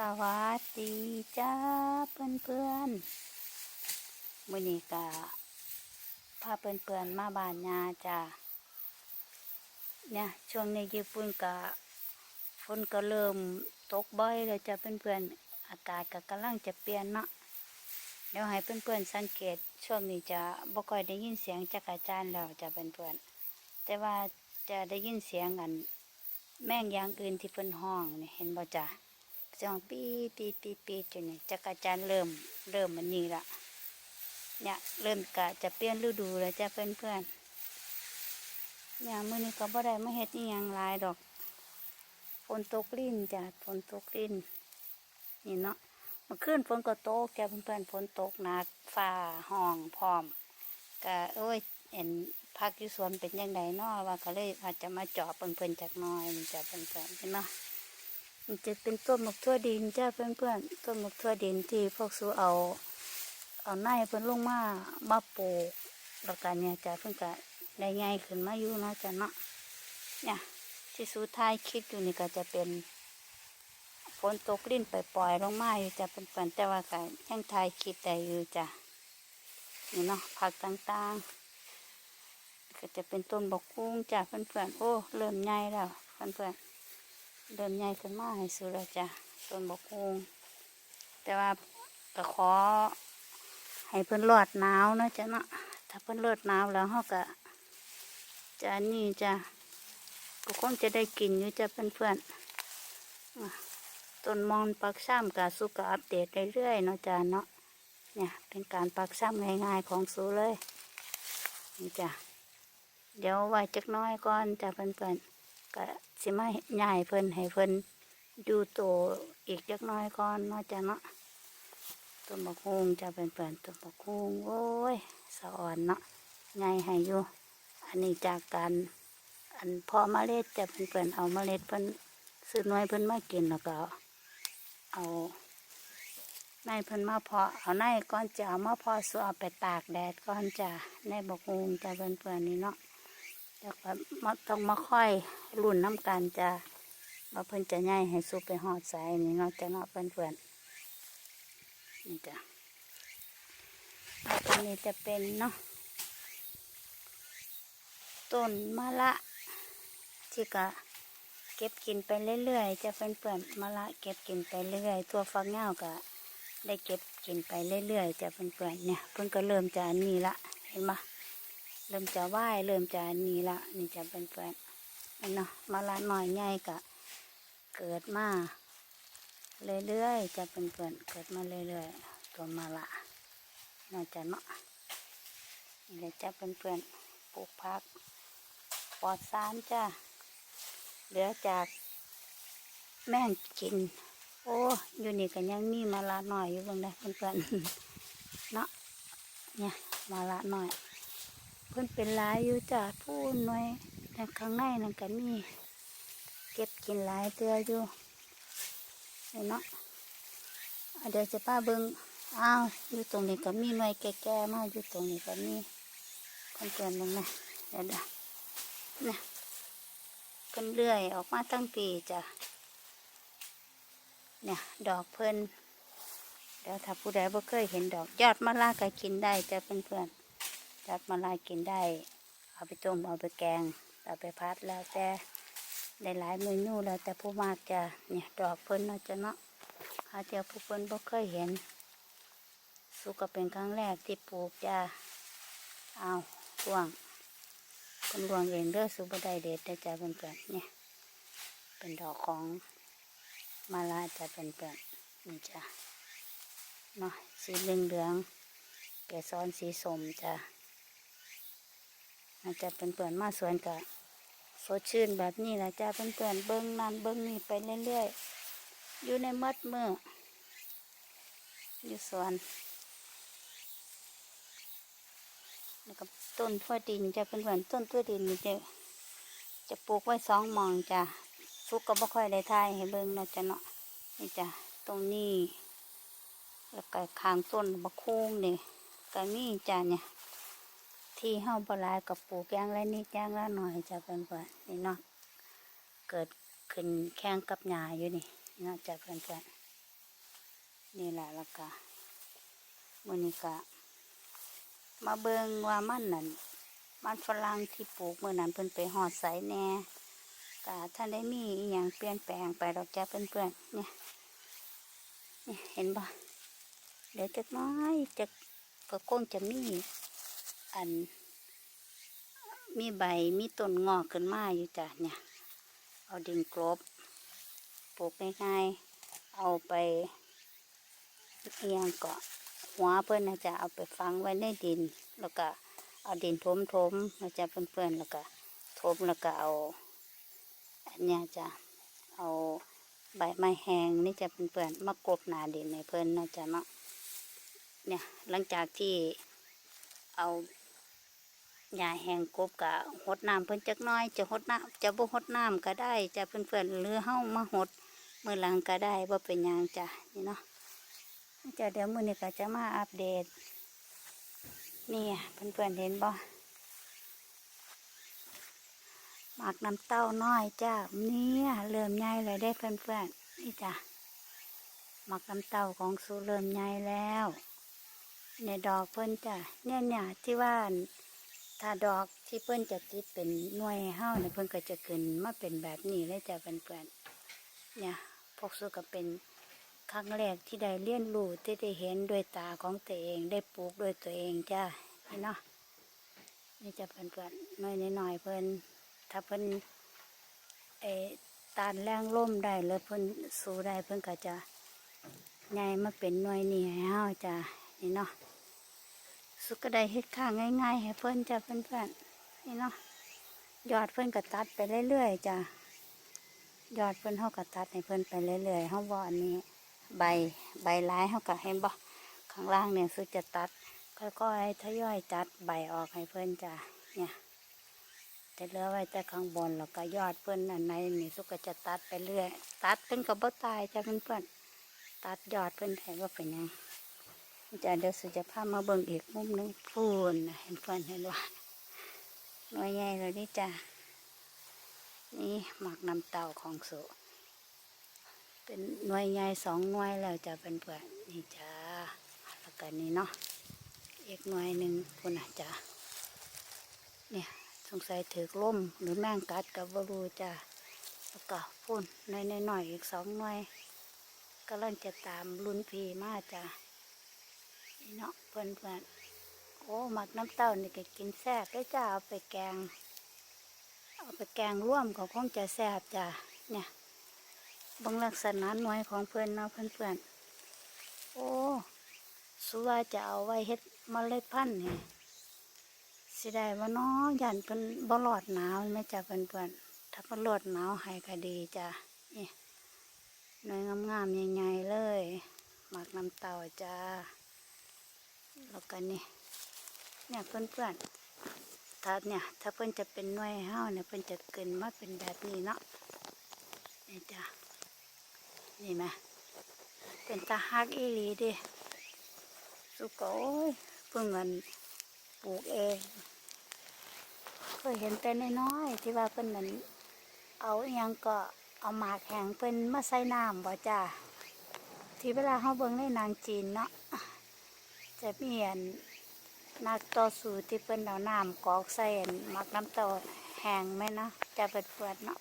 สวัสดีจ้าเพื่อนเพื่อนมือนี้ก็พาเพื่อนเพื่อนมาบ้านยาจ้าเนี่ยช่วงนี้ญี่ปุ่นก็ฝนก็เริ่มตกบ่อยแล้วจ้าเพื่อนเพื่อนอากาศก็กำลังจะเปลี่ยนเนาะเดี๋ยวให้เพื่อนเพื่อนสังเกตช่วงนี้จะบ่ค่อยได้ยินเสียงจักรจานแล้วจ้าเพื่อนเพื่อนแต่ว่าจะได้ยินเสียงกัน แม่งอย่างอื่นที่เพิ่อนห้องนี่เห็นบ่จ้ะ จองปีปีปีปีจนนี่ยจักรจันเริ่มเริ่มมันนี่ละเนี่ยเริ่มกะจะเปลี่ยนฤดูแล้วจ้ะเพื่อนเพื่อนๆเนี่ยมื้อนี้ก็บ่ได้มาเฮ็ดอีหยังหลายดอกฝนตกลิ้นจ้ะฝนตกลิ้นนี่เนาะมื่อคืนฝนก็ตกจ้ะเพื่อนเพื่อนฝนตกหนักฟ้าห้องพร้อมก็โอ้ยเห็นพักอยู่สวนเป็นยังไงเนาะว่าก็เลยอาจจะมาเจาะเพิ่อนๆจากน้อยมันจะเพิ่อนๆเห็นเนาะ มันจะเป็นต้นหมกทั่วดินจ้าเพื่อนๆต้นหมกทั่วดินที่พวกสูเอา เอาในเพิ่นลงมามาปลูกแล้วกันเนี่ยจ้ะเพิ่นก็ได้ใหญ่ขึ้นมาอยู่เนาะจ้ะเนาะเนี่ยที่สูท้ายคิดอยู่นี่ก็จะเป็นฝนตกลิ้นไปปล่อยๆลงมาอยู่จ้ะเพื่อนๆแต่ว่าก็ยังทายคิดได้อยู่จ้ะนี่เนาะผักต่างๆ ก็จะเป็นต้นบกกุ้งจ้ะเพื่อนๆโอ้เริ่มใหญ่แล้วเพื่อนๆ เริ่มใหญ่ขึ้นมาให้สุดแล้วจ้ะต้นบกกุ้งแต่ว่าก็ขอให้เพิ่นรอดหนาวเนาะจ้ะเนาะถ้าเพิ่นรอดหนาวแล้วเขาก็จะนี่จ้ะก็คงจะได้กินอยู่จ้ะเพื่อนๆอะต้นมอนปักซ้ำกับสุกอัปเดตเรื่อยๆเนาะจ้ะเนาะเนี่ยเป็นการปักซ้ำง่ายๆของสูเลยนี่จ้ะเดี๋ยวไว้จักน้อยก่อนจะเพิ่นเพิ่นๆ ก็สิมาใหญ่เพิ่นให้เพิ่นดูโตอีกจักน้อยก่อนนาะจ้ะเนาะต้นมะฮุงจะเพิ่นเพิ่นต้นมะฮุงโอ้ยสะอ่อนเนาะใหญ่ให้อยู่อันนี้จากการอันพอเมล็ดจะเพิ่นเพิ่นเอาเมล็ดเพิ่นซื้อน่วยเพิ่นมากินแล้วก็เอาในเพิ่นมาพาะเอาในก่อนจะเอามาพาะสัวเอาไปตากแดดก่อนจะในบกฮุงจะเพิ่นเพิ่นนี่เนาะ แล้วก็มาต้องมาค่อยรุ่นน้ำกันจะมาเพิ่นจะใหญ่ให้สุปไปหอดใส่นี่เนาะจะเนาะเพื่อนเพื่อนๆนี่จ้ะอันนี้จะเป็นเนาะต้นมะละที่ก็เก็บกินไปเรื่อยๆจะเพื่อนเพื่อนๆมะละเก็บกินไปเรื่อยตัวฟักเงาก็ได้เก็บกินไปเรื่อยๆจะเพื่อนเพื่อนๆเนี่ยเพิ่นก็เริ่มจะอันนี้ละเห็นไหม เริ่มจะไหวเริ่มจะนี่ละนี่จะเป็นเพื่อนๆนี่เนาะมาละหน่อยใหญ่กะเกิดมาเรื่อยๆจะเป็นเพื่อนเกิดมาเรื่อยๆตัวมาละน่าจะเนาะนี่แหละจะเป็นเพื่อนปลูกพักปลอดสารจ้าเหลือจากแม่งกิน โอ้อยู่นี่กันยังมีมาละหน่อยอยู่เบางได้เพื่อนๆเนาะเนี่ยมาละหน่อย เพิ่นเป็นหลายอยู่จ้ะผู้หน่วยแต่ข้างในนั่นก็มีเก็บกินหลายเตืออยู่เนาะเดี๋ยวจะป้าเบิงอ้าวอยู่ตรงนี้ก็มีหน่วยแก่ๆมาอยู่ตรงนี้ก็มีคนเตือนลงนะเดี๋ยวนะเนี่ยเพิ่นเลื่อยออกมาตั้งปีจ้ะเนี่ยดอกเพิ่นเดี๋ยวถ้าผู้ใดบ่เคยเห็นดอกยอดมะลาก็กินได้จ้ะเพื่อนๆ จับมาลายกินได้ เอาไปต้มเอาไปแกง เอาไปพัดแล้วแต่ได้หลายเมนูแล้วแต่ผู้มากจะเนี่ยดอกเพิ่นเนาะจะเนาะหาเจ้าผู้เพิ่นบ่เคยเห็น สุก็เป็นครั้งแรกที่ปลูกจะเอาลวงเพิ่นลวงเองเด้อสุบ่ไดเด็ดได้จ้ะเพิ่นเกิดเนี่ยเป็นดอกของมาลาจะเป็นเกิดนี่จ้ะเนาะสีเหลืองเหลืองๆเกสรสีส้มจะ อาจจะเป็นเปื่อนมาสวนกับสดชื่นแบบนี้แหละจ้าเป็นเปื่อนๆเบิ้งนั่นเบิ้งนี่ไปเรื่อยๆ อยู่ในมัดมืออยู่สวนแล้วก็ต้นทั่วดินจะเป็นเปื่อนต้นทั่วดินนี่จะจะปลูกไว้สองมองจ้ะสุกก็บ่ค่อยได้ทายให้เบิ้งเนาะจ้ะเนาะนี่จ้ะตรงนี้ แล้วก็ข้างต้นบะคูงนี่ก็มีจ้าเนี่ย ที่เฮาบหลายกับปลูกอย่างไรนิดอย่างละหน่อยจะเป็นเพื่อนนี่เนาะเกิดขึ้นแข่งกับหญ้าอยู่นี่เนาะจะเป็นเพื่อนนี่แหละแล้วก็มื้อนี้ก็มาเบิ่งว่ามันนั่นมันฝรั่งที่ปลูกมื้อนั้นเพิ่นไปฮอดไสแน่ก็ท่านได้มีอีหยังเปลี่ยนแปลงไปดอกจ้าเพื่อนๆเนี่ยนี่เห็นบ่เดี๋ยวจักน้อยจะก็คงจะมี อัน มีใบมีต้นงอกขึ้นมาอยู่จ้ะเนี่ย เอาดินกลบปลูกง่ายๆเอาไปเอียงเกาะหัวเพื่อนนะจ๊ะเอาไปฝังไว้ในดิน แล้วก็เอาดินทมทมๆนะจ๊ะเพื่อนๆแล้วก็ทมแล้วก็เอาอันเนี้ยจะเอาใบไม้แห้งนี่จะเพื่อนๆมากรบหนาดินในเพื่อนนะจ๊ะเนาะเนี่ยหลังจากที่เอา หญ้าแห้งกบกะหดน้ำเพิ่นจักน้อย จะหดน้ำจะบ่หดน้ำก็ได้จะเพื่อนๆหรือเฮ้ามาหดมือหลังก็ได้บ่เป็นยังจ้ะนี่เนาะจะเดี๋ยวมือนี้ก็จะมาอัปเดตนี่เพื่อนๆเห็นบ่หมากน้ำเต้าน้อยจ้าเนี่ยเริ่มใหญ่เลยได้เพื่อนๆนี่จ้ะหมากน้ำเต้าของสูเริ่มใหญ่แล้วเนี่ยดอกเพิ่นจ้ะเนี่ยเนี่ยที่ว่า ถ้าดอกที่เพิ่อนจะติดเป็นหน่วยเฮ้าเนี่ยเพิ่อนก็จะขึ้นมาเป็นแบบนี้เลยจ้ะเพื่อนๆเนี่ยพวกสูก็เป็นครั้งแรกที่ได้เรียนรู้ที่ได้เห็นด้วยตาของตัวเองได้ปลูกด้วยตัวเองจ้านี่เนาะนี่จะเพื่อนๆน้อยหน่อยเพิ่อนถ้าเพิ่อนเออตานแรงล่มได้หรือเพิ่อนสู้ได้เพิ่อนก็จะใหญ่มาเป็นหน่วยนี่ให้เฮาจ้านี่เนาะ สุกก็ได้เฮ็ดข้างง่ายๆให้เพิ่อนจ้าเพื่อนๆนี่เนาะยอดเพิ่อนก็ตัดไปเรื่อยๆจ้ายอดเพิ่อนเฮาก็ตัดให้เพิ่อนไปเรื่อยๆเฮาบ่อันนี้ ใบใบร้ายเฮาก็เห็นบ่ข้างล่างเนี่ยสุจะตัดค่อยๆทยอยตัดใบออกให้เพิ่อนจ้ะเนี่ยแต่เหลือไว้แต่ข้างบนแล้วก็ยอดเพิ่อนอันไหนนี่สุก็จะตัดไปเรื่อย ตัดเพิ่อนก็บ่ตายจ้ะเพื่อนๆตัดยอดเพิ่อนให้ว่าเป็นยัง จ้ะเดี๋ยวสุจะพามาเบิ่งอีกมุมหนึงพูนเห็นเพื่อนเห็นว่าหน่วยใหญ่เลยนี่จ้ะนี่หมากน้ำเต่าของสุเป็นหน่วยใหญ่สองหน่วยแล้วจะเป็นเพื่อนนี่จ้าแล้วกันนี่เนาะอีกหน่วยหนึ่งคุณอาจ้าเนี่ยสงสัยถือล่มหรือแมงกัดกับบรูจ้าแล้วก็พุ่นหน่อยหน่อยๆอีกสองหน่วยกำลังจะตามรุ่นพีมาจ้า เนาะเพื่อนเพื่อนๆโอ้หมักน้ำเต้านี่ก็กินแซ่บได้จ้าเอาไปแกง เอาไปแกงร่วมก็คงจะแซ่บจ้าเนี่ยบางลักษณะน่วยของเพื่อนเนาะเพื่อนๆโอ้สุว่าจะเอาไว้เฮ็ดมเมล็ดพันธุ์นี่สิได้ว่าน้อยันเป็นบ่รอดหนาวไหม่จ้ะเพื่อนๆถ้าเป็นรอดหนาวให้ก็ดีจ้ะนี่หน่วยงามๆใหญ่ๆเลยหมักน้ำเต่าจ้า แล้วก็นี่เนี่ยเพื่อนๆถ้าเนี่ยถ้าเพื่อนจะเป็นหน่วยห้าเนี่ยเพื่อนจะเกินมาเป็นแบบนี้เนาะนี่จ้ะนี่ไหมเป็นตาฮักอีหลีดิสุกโอ้ยเพิ่งเงินปลูกเองเคยเห็นแต่น้อยๆที่ว่าเพิ่นนั้นเอาอยังก็เอาหมากแห้งเพิ่นมาใส่น้ำบ่จ้าที่เวลาเขาเบิ่งในนางจีนเนาะ จะมีอันนักต่อสู้ที่เพิ่นเอาน้ำกอกใส่อันหมักน้ำเต้าแห้งไหมเนาะจะเปิดเปิดๆเนาะ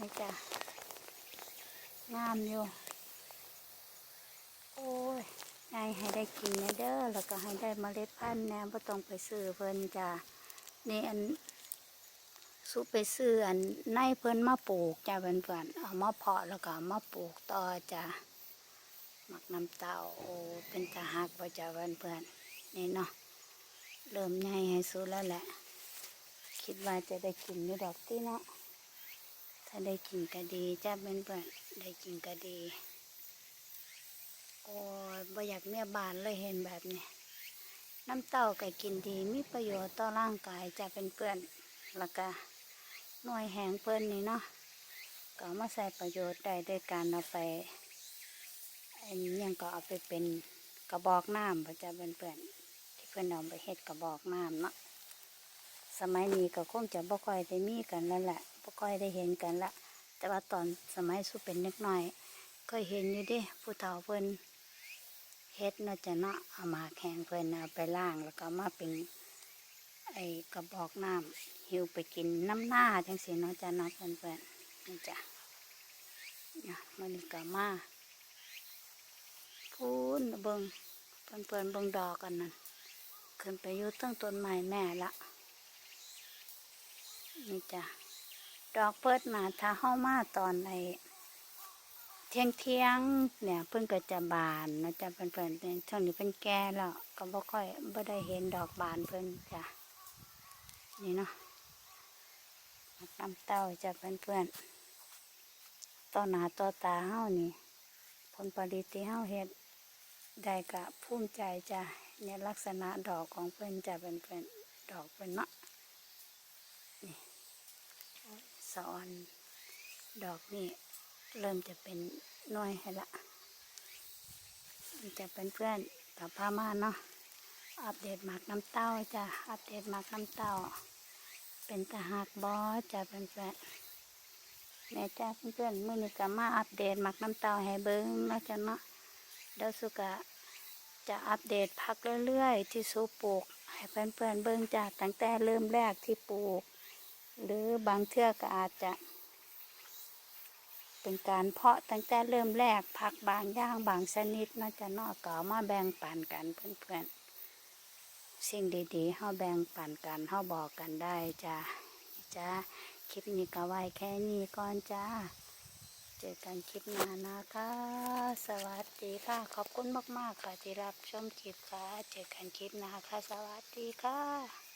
นี่จ้ะงามอยู่ โอ้ยไงให้ได้กินนเด้อแล้วก็ให้ได้เมล็ดพันธุ์แหน่บ่ต้องไปซื้อเพิ่นจ้ะนี่อันสุไปซื้ออันในเพิ่นมาปลูกจ้ะเพื่อนๆเอามาเพาะแล้วก็มาปลูกต่อจ้ะ หมักน้ำเต้าโอ้เป็นตาหักว่าจ้ะเพื่อนๆนี่เนาะเริ่มใหญ่ให้สุดแล้วแหละ คิดว่าจะได้กินอยู่ดอกที่เนาะถ้าได้กินก็ดีจ้าเพื่อนๆได้กินก็ดีโอ้บ่อยากเมียบานเลยเห็นแบบนี้น้ำเต้าก็กินดีมีประโยชน์ต่อร่างกายจะเป็นเพื่อนแล้วก็หน่วยแหงเพื่อนนี่เนาะก็มาใส่ประโยชน์ได้ด้วยการเอาไป อันนี้ยังก็เอาไปเป็นกระบอกน้ำประจะเป็นเพื่อนๆที่เพื่อนเอาไปเฮ็ดกระบอกน้ำเนาะสมัยนี้ก็คงจะบ่ค่อยได้มีกันแล้วแหละบ่ค่อยได้เห็นกันละแต่ว่าตอนสมัยสุเป็นเล็กน้อยเคยเห็นอยู่ดิผู้เฒ่าเพิ่นเฮ็ดเนาจะเนาะเอามาแข็งเพิ่นเอาไปล้างแล้วก็มาเป็นไอ้กระบอกน้ำหิวไปกินน้ำหน้าจังสิเนาะจ้ะเนาะเพิ่อนเพิ่นนี่จ้ะเนี่ยมันก็มา พูนเบิงเพิ่นเพิ่นเบิ่งดอกกันนั่นขึ้นไปอยู่ตั้งต้นไม้แม่ละนี่จ้ะดอกเปิดมาถ้าเฮามาตอนไอ้เที่ยงเที่ยงๆเนี่ยเพิ่นก็จะบานนะจ้ะเพิ่นเพิ่นเป็นช่วงนี้เพิ่นแก่แล้วก็บ่ค่อยบ่ได้เห็นดอกบานเพิ่นจ้ะนี่เนาะมักน้ำเต้าจ้ะเพิ่นเพื่อนต่อหน้าต่อตาเฮานี่ผลผลิตที่เฮาเฮ็ด ได้ก็ภูมิใจจ้ะเนี่ยลักษณะดอกของเพิ่อนจะเพิ่นเพิ่นดอกเพิ่นเนาะนี่สอนดอกนี่เริ่มจะเป็นน้อยให้ละมันจะเป็นเพื่อนกับพามาเนาะอัปเดตหมากน้ำเต้าจ้ะอัปเดตหมากน้ำเต้า เป็นตาหักบอสจ้ะเพื่อนเพื่อนแม่จ้าเพื่อนๆมื่อนี้ก็มาอัปเดตหมากน้ำเต้าให้เบิ้งเนาะจ้ะเนาะ เดี๋ยวสุกะจะอัปเดตพักเรื่อยๆ ที่สูปลูก ให้เพื่อนๆเบิ้งจ้ะตั้งแต่เริ่มแรกที่ปลูก หรือบางเทื่อก็อาจจะ เป็นการเพาะตั้งแต่เริ่มแรกผักบางย่างบางชนิดเนาจะนอกก็เอามาแบ่งปันกันเพื่อนๆ สิ่งดีๆเฮาแบ่งปันกันเฮาบอกกันได้จ้าจ้าคลิปนี้ก็ไว้แค่นี้ก่อนจ้า เจอกันคลิปหน้านะคะ สวัสดีค่ะ ขอบคุณมาก ๆ ค่ะที่รับชมคลิปค่ะ เจอกันคลิปหน้าค่ะ สวัสดีค่ะ